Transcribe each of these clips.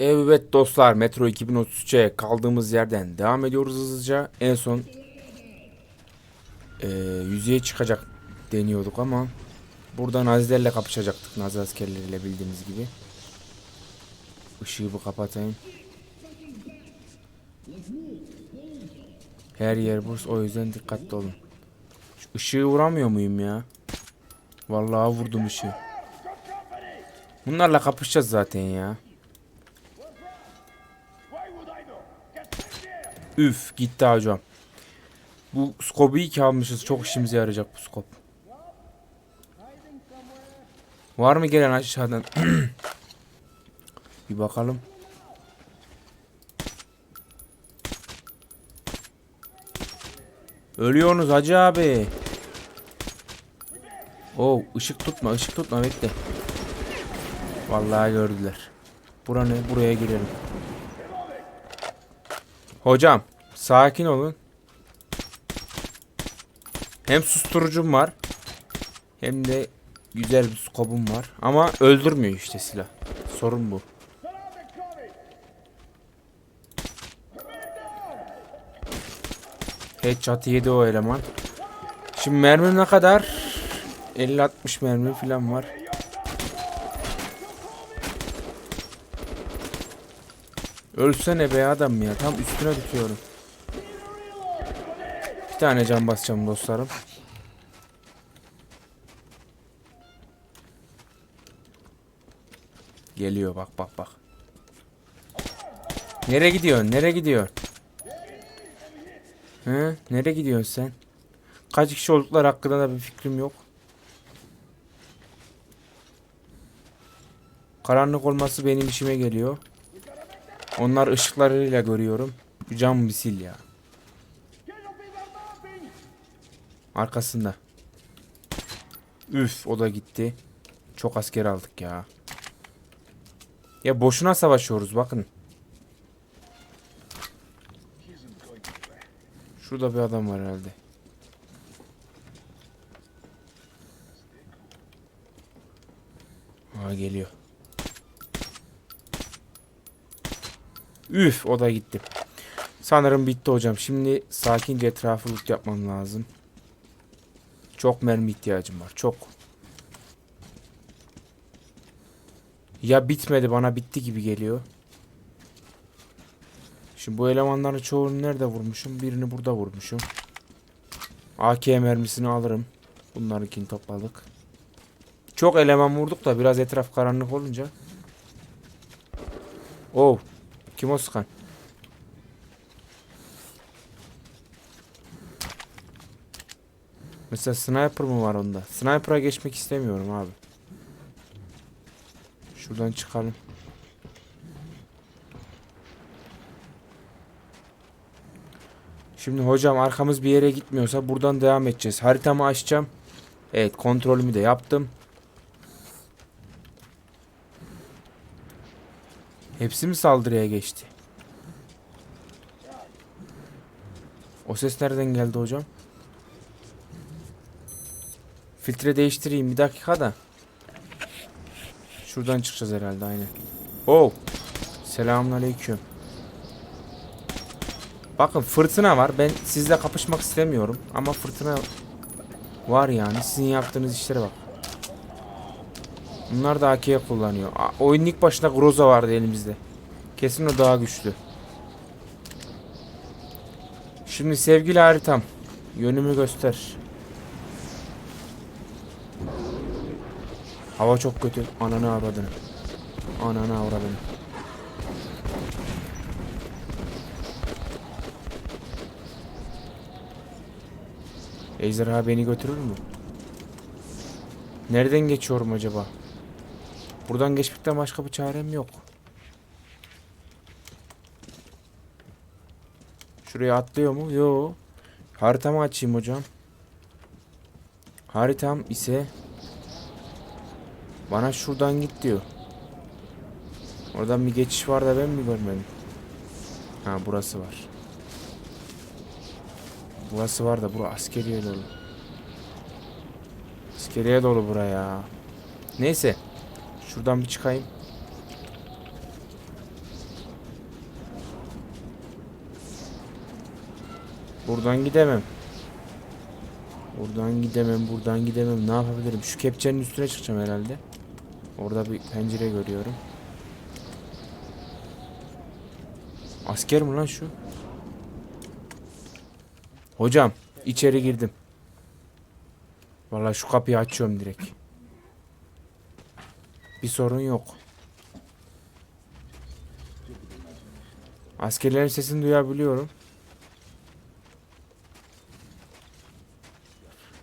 Evet dostlar Metro 2033'e kaldığımız yerden devam ediyoruz hızlıca. En son eee yüzeye çıkacak deniyorduk ama buradan Nazilerle kapışacaktık. Nazi askerleriyle bildiğiniz gibi. Işığı bir kapatayım. Her yer buz o yüzden dikkatli olun. Şu ışığı vuramıyor muyum ya? Vallahi vurdum ışığı. Bunlarla kapışacağız zaten ya. Üf gitti hocam. Bu skobu iyi ki almışız. Çok işimize yarayacak bu skop. Var mı gelen aşağıdan? Bir bakalım. Ölüyorsunuz hacı abi. Oh ışık tutma ışık tutma bekle. Vallahi gördüler. Bura ne? Buraya girelim. Hocam sakin olun. Hem susturucum var. Hem de güzel bir skobum var. Ama öldürmüyor işte silah. Sorun bu. Headshot yedi o eleman. Şimdi mermi ne kadar? 50-60 mermi falan var. Ölsene be adam ya. Tam üstüne tutuyorum. Bir tane can basacağım dostlarım. Geliyor bak bak bak. Nereye gidiyorsun? Nereye gidiyorsun? He? Nereye gidiyorsun sen? Kaç kişi oldukları hakkında da bir fikrim yok. Karanlık olması benim işime geliyor. Onlar ışıklarıyla görüyorum. Bir cam misil ya. Arkasında. Üf o da gitti. Çok asker aldık ya. Ya boşuna savaşıyoruz bakın. Şurada bir adam var herhalde. Ha geliyor. Üf o da gitti. Sanırım bitti hocam. Şimdi sakince etrafı loot yapmam lazım. Çok mermi ihtiyacım var. Çok. Ya bitmedi bana bitti gibi geliyor. Şimdi bu elemanların çoğunu nerede vurmuşum? Birini burada vurmuşum. AK mermisini alırım. Bunlarınkini topladık. Çok eleman vurduk da biraz etraf karanlık olunca. Oh. Kim o sıkan? Mesela sniper mı var onda? Sniper'a geçmek istemiyorum abi. Şuradan çıkalım. Şimdi hocam arkamız bir yere gitmiyorsa buradan devam edeceğiz. Haritamı açacağım. Evet kontrolümü de yaptım. Hepsi mi saldırıya geçti? O ses nereden geldi hocam? Filtre değiştireyim bir dakika da. Şuradan çıkacağız herhalde aynen. Oh. Selamünaleyküm. Bakın fırtına var. Ben sizle kapışmak istemiyorum ama fırtına var yani. Sizin yaptığınız işlere bak. Bunlar da AK'ye kullanıyor. A- Oyunun ilk başında Groza vardı elimizde. Kesin o daha güçlü. Şimdi sevgili haritam. Yönümü göster. Hava çok kötü. Ananı avradını. Ananı avradını. Ejderha beni götürür mü? Nereden geçiyorum acaba? Buradan geçmekten başka bir çarem yok. Şuraya atlıyor mu? Yo. Haritamı açayım hocam. Haritam ise bana şuradan git diyor. Oradan bir geçiş var da ben mi görmedim? Ha burası var. Burası var da bura askeriye dolu. Askeriye dolu buraya. Neyse. Şuradan bir çıkayım. Buradan gidemem. Buradan gidemem, buradan gidemem. Ne yapabilirim? Şu kepçenin üstüne çıkacağım herhalde. Orada bir pencere görüyorum. Asker mi lan şu? Hocam, içeri girdim. Vallahi şu kapıyı açıyorum direkt. Bir sorun yok. Askerlerin sesini duyabiliyorum.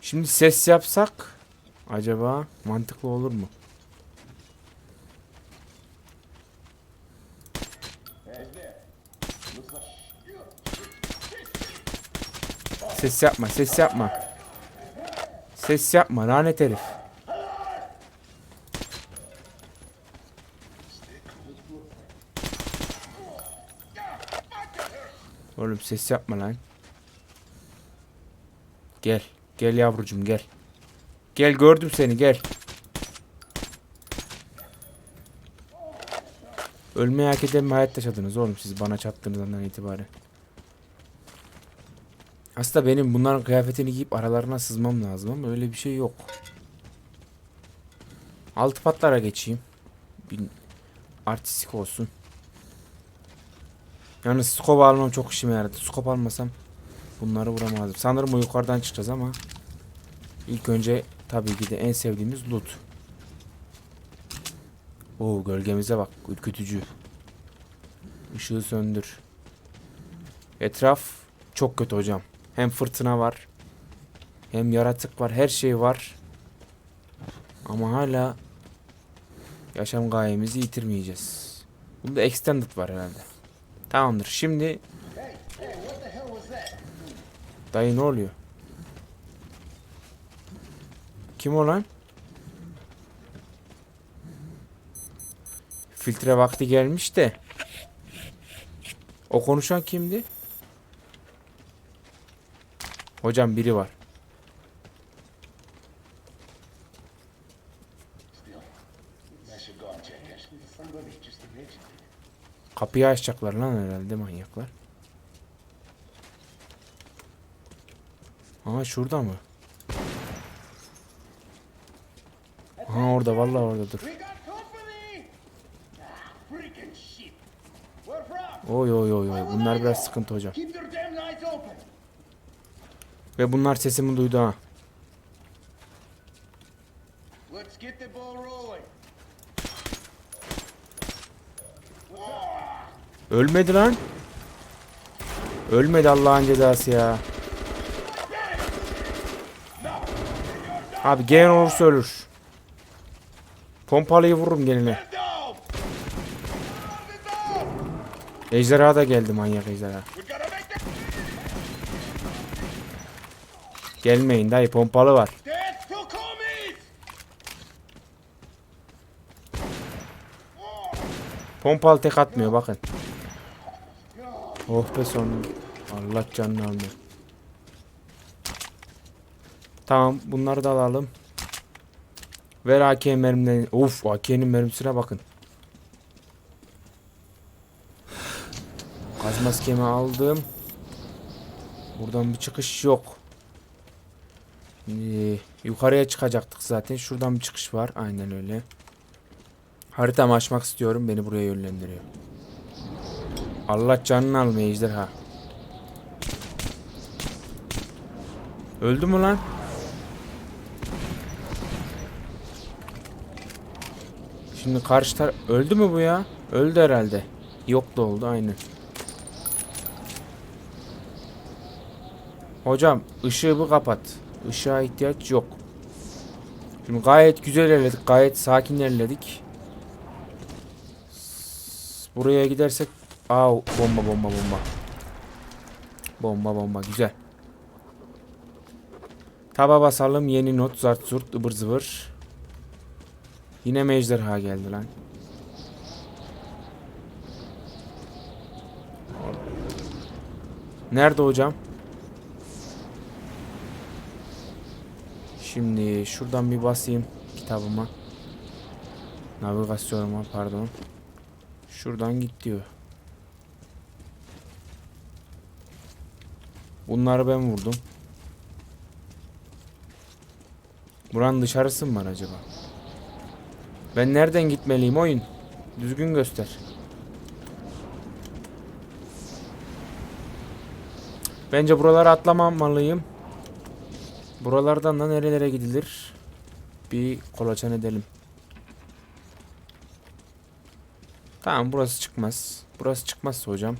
Şimdi ses yapsak acaba mantıklı olur mu? Ses yapma, ses yapma. Ses yapma lanet herif. Oğlum ses yapma lan. Gel. Gel yavrucum gel. Gel gördüm seni gel. Ölmeyi hak eden bir hayat yaşadınız oğlum siz bana çattığınız andan itibaren. Aslında benim bunların kıyafetini giyip aralarına sızmam lazım ama öyle bir şey yok. Altı patlara geçeyim. Bir artistik olsun. Yalnız skop almam çok işime yaradı. Skop almasam bunları vuramazdım. Sanırım o yukarıdan çıkacağız ama ilk önce tabii ki de en sevdiğimiz loot. Oo gölgemize bak ürkütücü. Işığı söndür. Etraf çok kötü hocam. Hem fırtına var. Hem yaratık var. Her şey var. Ama hala yaşam gayemizi yitirmeyeceğiz. Bunda extended var herhalde. Tamamdır. Şimdi Dayı ne oluyor? Kim o lan? Filtre vakti gelmiş de. O konuşan kimdi? Hocam biri var. Kapıyı açacaklar lan herhalde manyaklar. Aa şurada mı? Aha orada vallahi orada dur. Oy oy oy oy bunlar biraz sıkıntı hocam. Ve bunlar sesimi duydu ha. Ölmedi lan. Ölmedi Allah'ın cezası ya. Abi gelen olursa ölür. Pompalıyı vururum geline. Ejderha da geldi manyak ejderha. Gelmeyin dayı pompalı var. Pompalı tek atmıyor bakın. Oh be son. Allah canını almıyor. Tamam bunları da alalım. Ver AK mermilerini. Of AK'nin mermisine bakın. Gaz maskemi aldım. Buradan bir çıkış yok. Şimdi yukarıya çıkacaktık zaten. Şuradan bir çıkış var. Aynen öyle. Haritamı açmak istiyorum. Beni buraya yönlendiriyor. Allah canını almaya ejderha. Öldü mü lan? Şimdi karşı tar öldü mü bu ya? Öldü herhalde. Yok da oldu aynı. Hocam ışığı bir kapat. Işığa ihtiyaç yok. Şimdi gayet güzel ilerledik. Gayet sakin ilerledik. Buraya gidersek Aa bomba bomba bomba. Bomba bomba güzel. Taba basalım yeni not zart zurt ıbır zıvır. Yine mi ejderha geldi lan. Nerede hocam? Şimdi şuradan bir basayım kitabıma. Navigasyonuma pardon. Şuradan git diyor. Bunları ben vurdum. Buranın dışarısı mı var acaba? Ben nereden gitmeliyim oyun? Düzgün göster. Bence buralara atlamamalıyım. Buralardan da nerelere gidilir? Bir kolaçan edelim. Tamam burası çıkmaz. Burası çıkmazsa hocam.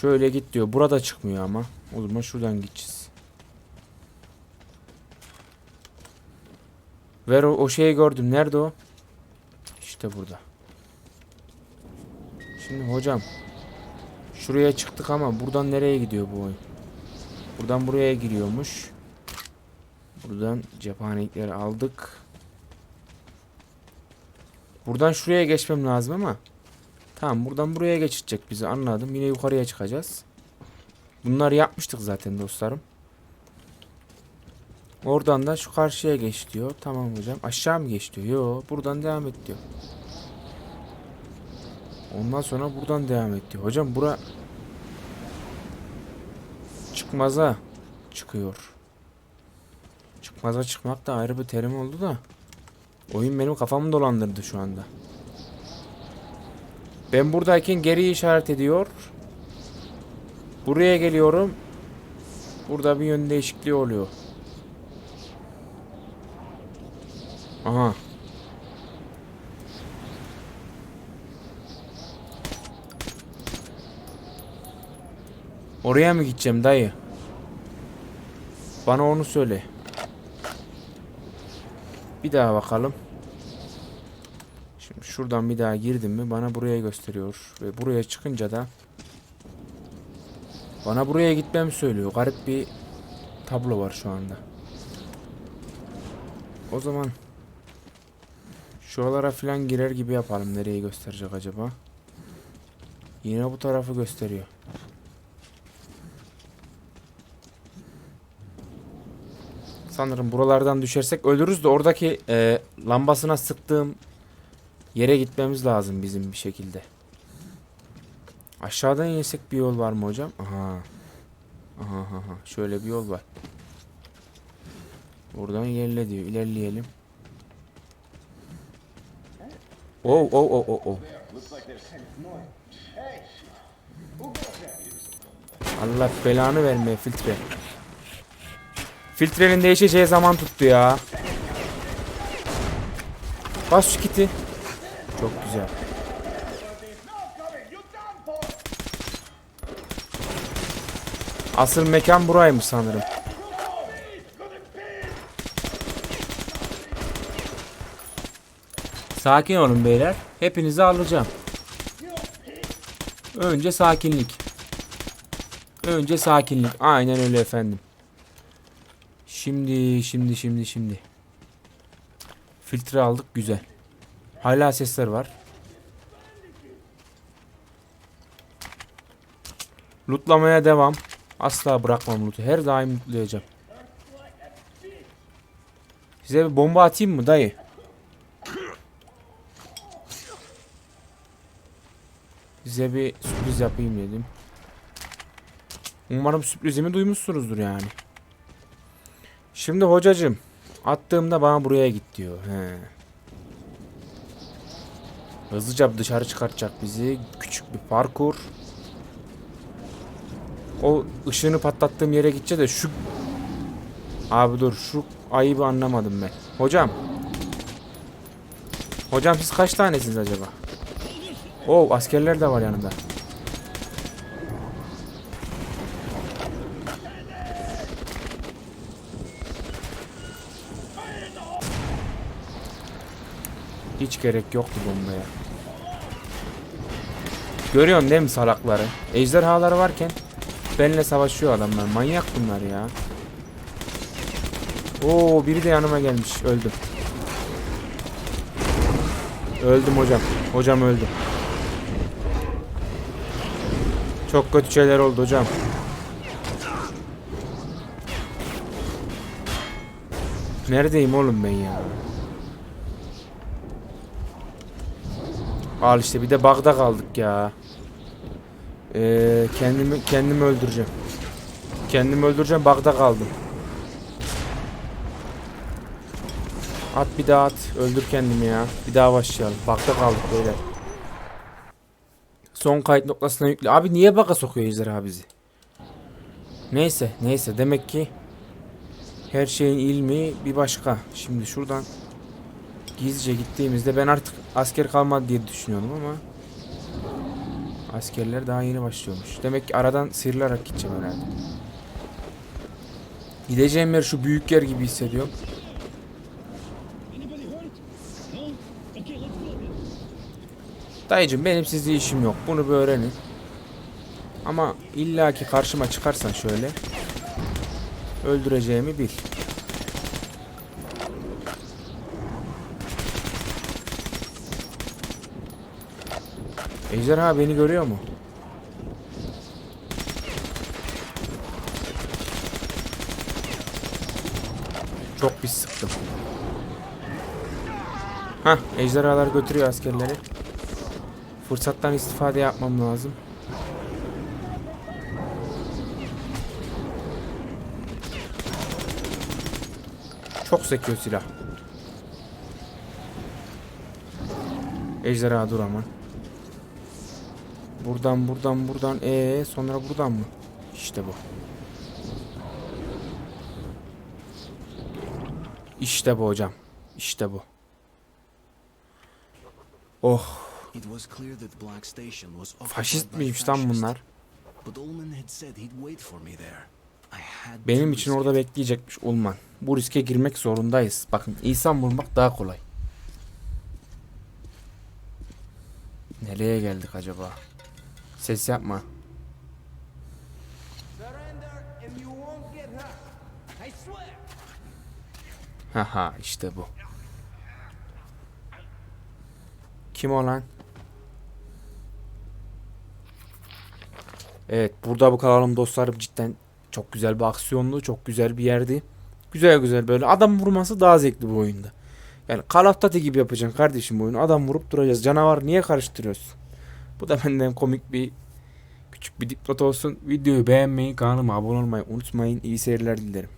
Şöyle git diyor. Burada çıkmıyor ama. O zaman şuradan gideceğiz. Ver o, o şeyi gördüm. Nerede o? İşte burada. Şimdi hocam. Şuraya çıktık ama buradan nereye gidiyor bu oyun? Buradan buraya giriyormuş. Buradan cephanelikleri aldık. Buradan şuraya geçmem lazım ama. Tamam buradan buraya geçecek bizi anladım. Yine yukarıya çıkacağız. Bunları yapmıştık zaten dostlarım. Oradan da şu karşıya geç diyor. Tamam hocam. Aşağı mı geç diyor. Yo buradan devam et diyor. Ondan sonra buradan devam et diyor. Hocam bura çıkmaza çıkıyor. Çıkmaza çıkmak da ayrı bir terim oldu da. Oyun benim kafamı dolandırdı şu anda. Ben buradayken geri işaret ediyor. Buraya geliyorum. Burada bir yön değişikliği oluyor. Aha. Oraya mı gideceğim dayı? Bana onu söyle. Bir daha bakalım. Şuradan bir daha girdim mi bana buraya gösteriyor. Ve buraya çıkınca da bana buraya gitmemi söylüyor. Garip bir tablo var şu anda. O zaman şuralara falan girer gibi yapalım. Nereye gösterecek acaba? Yine bu tarafı gösteriyor. Sanırım buralardan düşersek ölürüz de oradaki e, lambasına sıktığım yere gitmemiz lazım bizim bir şekilde. Aşağıdan insek bir yol var mı hocam? Aha. Aha aha. Şöyle bir yol var. Buradan ilerle diyor. İlerleyelim. Oh oh oh oh oh. Allah belanı vermeye filtre. Filtrenin değişeceği zaman tuttu ya. Bas şu kiti. Çok güzel. Asıl mekan buraymış sanırım. Sakin olun beyler. Hepinizi alacağım. Önce sakinlik. Önce sakinlik. Aynen öyle efendim. Şimdi, şimdi, şimdi, şimdi. Filtre aldık güzel. Hala sesler var. Lootlamaya devam. Asla bırakmam loot'u. Her daim lootlayacağım. Size bir bomba atayım mı dayı? Size bir sürpriz yapayım dedim. Umarım sürprizimi duymuşsunuzdur yani. Şimdi hocacım attığımda bana buraya git diyor. He. Hızlıca dışarı çıkartacak bizi. Küçük bir parkur. O ışığını patlattığım yere gideceğiz de şu... Abi dur şu ayıbı anlamadım ben. Hocam. Hocam siz kaç tanesiniz acaba? Oo askerler de var yanında. Hiç gerek yoktu bombaya. Görüyorsun değil mi salakları? Ejderhaları varken benimle savaşıyor adamlar. Manyak bunlar ya. Oo biri de yanıma gelmiş. Öldüm. Öldüm hocam. Hocam öldü. Çok kötü şeyler oldu hocam. Neredeyim oğlum ben ya? Al işte bir de bagda kaldık ya. Ee, kendimi kendimi öldüreceğim. Kendimi öldüreceğim. Bagda kaldım. At bir daha at. Öldür kendimi ya. Bir daha başlayalım. Bagda kaldık böyle. Son kayıt noktasına yükle. Abi niye baka sokuyor ejderha bizi? Neyse neyse demek ki her şeyin ilmi bir başka. Şimdi şuradan gizlice gittiğimizde ben artık asker kalmadı diye düşünüyordum ama askerler daha yeni başlıyormuş. Demek ki aradan sıyrılarak gideceğim herhalde. Gideceğim yer şu büyük yer gibi hissediyorum. Dayıcım benim sizle işim yok. Bunu bir öğrenin. Ama illaki karşıma çıkarsan şöyle öldüreceğimi bil. Ejderha beni görüyor mu? Çok pis sıktım. Hah, ejderhalar götürüyor askerleri. Fırsattan istifade yapmam lazım. Çok sekiyor silah. Ejderha dur aman. Buradan buradan buradan ee sonra buradan mı? İşte bu. İşte bu hocam. İşte bu. Oh. Faşist miymiş lan bunlar? Benim için orada bekleyecekmiş Ulman. Bu riske girmek zorundayız. Bakın insan bulmak daha kolay. Nereye geldik acaba? Ses yapma. Haha işte bu. Kim o lan? Evet burada bu kalalım dostlarım cidden çok güzel bir aksiyonlu çok güzel bir yerdi. Güzel güzel böyle adam vurması daha zevkli bu oyunda. Yani Call of Duty gibi yapacaksın kardeşim oyunu. Adam vurup duracağız. Canavar niye karıştırıyorsun? Bu da benden komik bir küçük bir dipnot olsun. Videoyu beğenmeyi, kanalıma abone olmayı unutmayın. İyi seyirler dilerim.